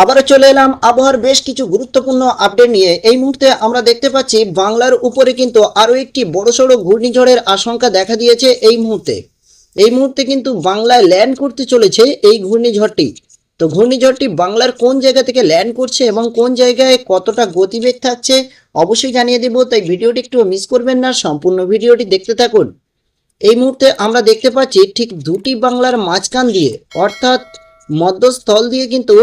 আবারও চলে এলাম আবহাওয়ার বেশ কিছু গুরুত্বপূর্ণ আপডেট নিয়ে। এই মুহূর্তে আমরা দেখতে পাচ্ছি, বাংলার উপরে কিন্তু আরও একটি বড়সড় ঘূর্ণিঝড়ের আশঙ্কা দেখা দিয়েছে এই মুহূর্তে। এই মুহূর্তে কিন্তু বাংলায় ল্যান্ড করতে চলেছে এই ঘূর্ণিঝড়টি। তো ঘূর্ণিঝড়টি বাংলার কোন জায়গা থেকে ল্যান্ড করছে এবং কোন জায়গায় কতটা গতিবেগ থাকছে, অবশ্যই জানিয়ে দেব, তাই ভিডিওটি একটু মিস করবেন না, সম্পূর্ণ ভিডিওটি দেখতে থাকুন। এই মুহূর্তে আমরা দেখতে পাচ্ছি ঠিক দুটি বাংলার মাঝখান দিয়ে, অর্থাৎ মধ্যস্থল দিয়ে কিন্তু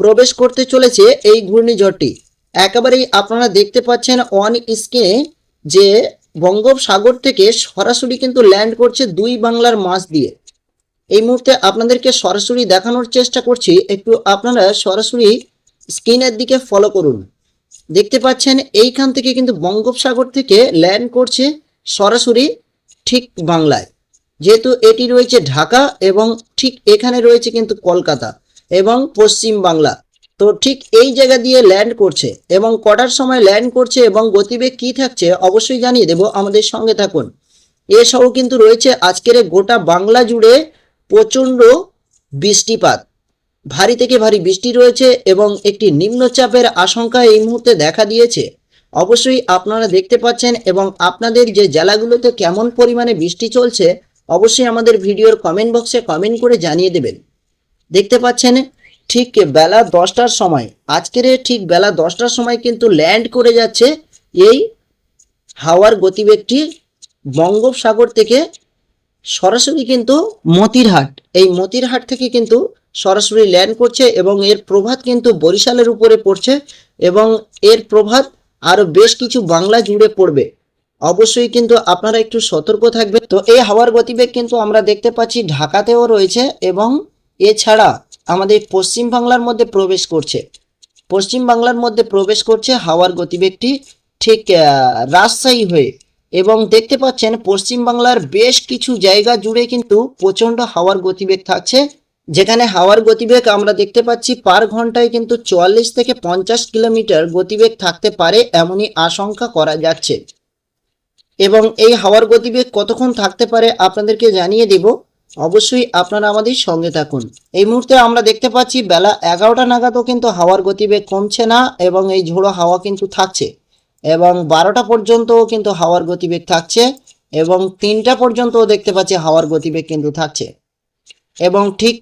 প্রবেশ করতে চলেছে এই ঘূর্ণিঝড়টি। একেবারেই আপনারা দেখতে পাচ্ছেন অন স্ক্রিনে যে বঙ্গোপসাগর থেকে সরাসরি কিন্তু ল্যান্ড করছে দুই বাংলার মাছ দিয়ে। এই মুহূর্তে আপনাদেরকে সরাসরি দেখানোর চেষ্টা করছি, একটু আপনারা সরাসরি স্ক্রিনের দিকে ফলো করুন। দেখতে পাচ্ছেন এইখান থেকে কিন্তু বঙ্গোপসাগর থেকে ল্যান্ড করছে সরাসরি ঠিক বাংলায়। যেহেতু এটি রয়েছে ঢাকা এবং ঠিক এখানে রয়েছে কিন্তু কলকাতা। এবং পশ্চিম বাংলা। তো ঠিক এই জায়গা দিয়ে ল্যান্ড করছে এবং কটার সময় ল্যান্ড করছে এবং গতিবেগ কি থাকছে অবশ্যই জানিয়ে দেব, আমাদের সঙ্গে থাকুন। এসহ কিন্তু রয়েছে আজকের গোটা বাংলা জুড়ে প্রচণ্ড বৃষ্টিপাত। ভারী থেকে ভারী বৃষ্টি রয়েছে এবং একটি নিম্নচাপের আশঙ্কা এই মুহূর্তে দেখা দিয়েছে। অবশ্যই আপনারা দেখতে পাচ্ছেন এবং আপনাদের যে জেলাগুলোতে কেমন পরিমাণে বৃষ্টি চলছে, অবশ্যই আমাদের ভিডিওর কমেন্ট বক্সে কমেন্ট করে জানিয়ে দেবেন। দেখতে পাচ্ছেন? ঠিক বেলা দশটার সময়। আজকের ঠিক বেলা দশটার সময় কিন্তু ল্যান্ড করে যাচ্ছে এই হাওয়ার গতিবেগটি বঙ্গোপসাগর থেকে সরাসরি কিন্তু মতিরহাট। এই মতিরহাট থেকে কিন্তু সরাসরি ল্যান্ড করছে এবং এর প্রভাব কিন্তু বরিশালের উপরে পড়ছে এবং এর প্রভাব আরও বেশ কিছু বাংলা জুড়ে পড়বে। অবশ্যই কিন্তু আপনারা একটু সতর্ক থাকবেন। তো এই হাওয়ার গতিবেগ কিন্তু আমরা দেখতে পাচ্ছি ঢাকাতেও রয়েছে এবং এছাড়া আমাদের পশ্চিম বাংলার মধ্যে প্রবেশ করছে। পশ্চিম বাংলার মধ্যে প্রবেশ করছে হাওয়ার গতিবেগটি ঠিক রাজশাহী হয়ে। এবং দেখতে পাচ্ছেন পশ্চিম বাংলার বেশ কিছু জায়গা জুড়ে কিন্তু প্রচণ্ড হাওয়ার গতিবেগ থাকছে। যেখানে হাওয়ার গতিবেগ আমরা দেখতে পাচ্ছি পার ঘন্টায় কিন্তু চুয়াল্লিশ থেকে পঞ্চাশ কিলোমিটার গতিবেগ থাকতে পারে এমনই আশঙ্কা করা যাচ্ছে। এবং এই হাওয়ার গতিবেগ কতক্ষণ থাকতে পারে আপনাদেরকে জানিয়ে দেব। অবশ্যই আপনারা আমাদের সঙ্গে থাকুন। এই মুহূর্তে আমরা দেখতে পাচ্ছি বেলা এগারোটা নাগাদও কিন্তু হাওয়ার গতিবেগ কমছে না এবং এই ঝোড়ো হাওয়া কিন্তু থাকছে। এবং বারোটা পর্যন্তও কিন্তু হাওয়ার গতিবেগ থাকছে এবং তিনটা পর্যন্তও দেখতে পাচ্ছি হাওয়ার গতিবেগ কিন্তু থাকছে। এবং ঠিক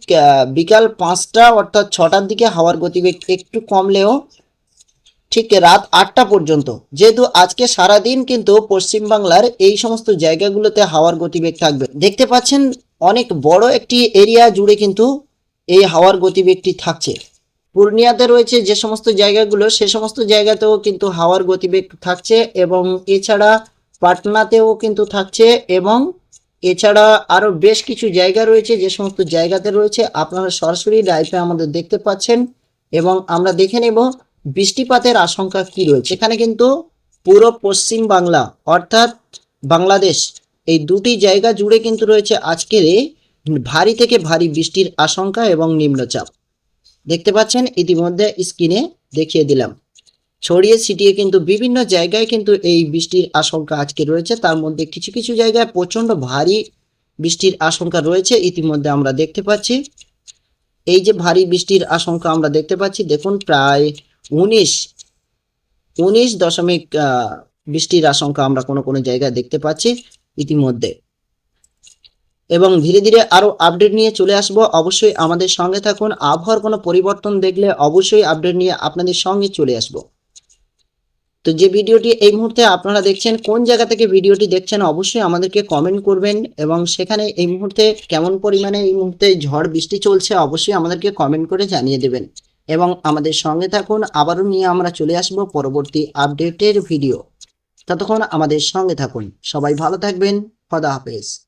বিকাল পাঁচটা অর্থাৎ ছটার দিকে হাওয়ার গতিবেগ একটু কমলেও ঠিক রাত আটটা পর্যন্ত। যেহেতু আজকে সারাদিন কিন্তু পশ্চিম বাংলার এই সমস্ত জায়গাগুলোতে হাওয়ার গতিবেগ থাকবে। দেখতে পাচ্ছেন অনেক বড় একটি এরিয়া জুড়ে কিন্তু এই হাওয়ার গতিবেগটি থাকছে। পূর্ণিয়াতে রয়েছে যে সমস্ত জায়গাগুলো, সে সমস্ত জায়গাতেও কিন্তু হাওয়ার গতিবেগ থাকছে এবং এছাড়া পাটনাতেও কিন্তু থাকছে এবং এছাড়া আরও বেশ কিছু জায়গা রয়েছে যে সমস্ত জায়গাতে রয়েছে। আপনারা সরাসরি লাইভে আমাদের দেখতে পাচ্ছেন এবং আমরা দেখে নেব বৃষ্টিপাতের আশঙ্কা কি রয়েছে। এখানে কিন্তু পুরো পশ্চিম বাংলা, অর্থাৎ বাংলাদেশ এই দুটি জায়গা জুড়ে কিন্তু রয়েছে আজকের ভারী থেকে ভারী বৃষ্টির আশঙ্কা এবং নিম্নচাপ। দেখতে পাচ্ছেন, ইতিমধ্যে স্ক্রিনে দেখিয়ে দিলাম। ছড়িয়ে ছিটিয়ে কিন্তু বিভিন্ন জায়গায় কিন্তু এই বৃষ্টির আশঙ্কা আজকে রয়েছে। তার মধ্যে কিছু কিছু জায়গায় প্রচণ্ড ভারী বৃষ্টির আশঙ্কা রয়েছে। ইতিমধ্যে আমরা দেখতে পাচ্ছি, এই যে ভারী বৃষ্টির আশঙ্কা আমরা দেখতে পাচ্ছি, দেখুন, প্রায় উনিশ উনিশ দশমিক বৃষ্টির আশঙ্কা আমরা কোনো কোনো জায়গায় দেখতে পাচ্ছি। ইতিমধ্যে। এবং ধীরে ধীরে আরও আপডেট নিয়ে চলে আসব। অবশ্যই আমাদের সঙ্গে থাকুন। আবহাওয়ার কোনো পরিবর্তন দেখলে অবশ্যই আপডেট নিয়ে আপনাদের সঙ্গে চলে আসব। তো যে ভিডিওটি এই মুহূর্তে আপনারা দেখছেন, কোন জায়গা থেকে ভিডিওটি দেখছেন, অবশ্যই আমাদেরকে কমেন্ট করবেন এবং সেখানে এই মুহূর্তে কেমন পরিমাণে এই মুহূর্তে ঝড়, বৃষ্টি চলছে, অবশ্যই আমাদেরকে কমেন্ট করে জানিয়ে দেবেন। এবং আমাদের সঙ্গে থাকুন। আবারও নিয়ে আমরা চলে আসব পরবর্তী আপডেটের ভিডিও ততক্ষণ আমাদের সঙ্গে থাকুন। সবাই ভালো থাকবেন। খোদা হাফেজ।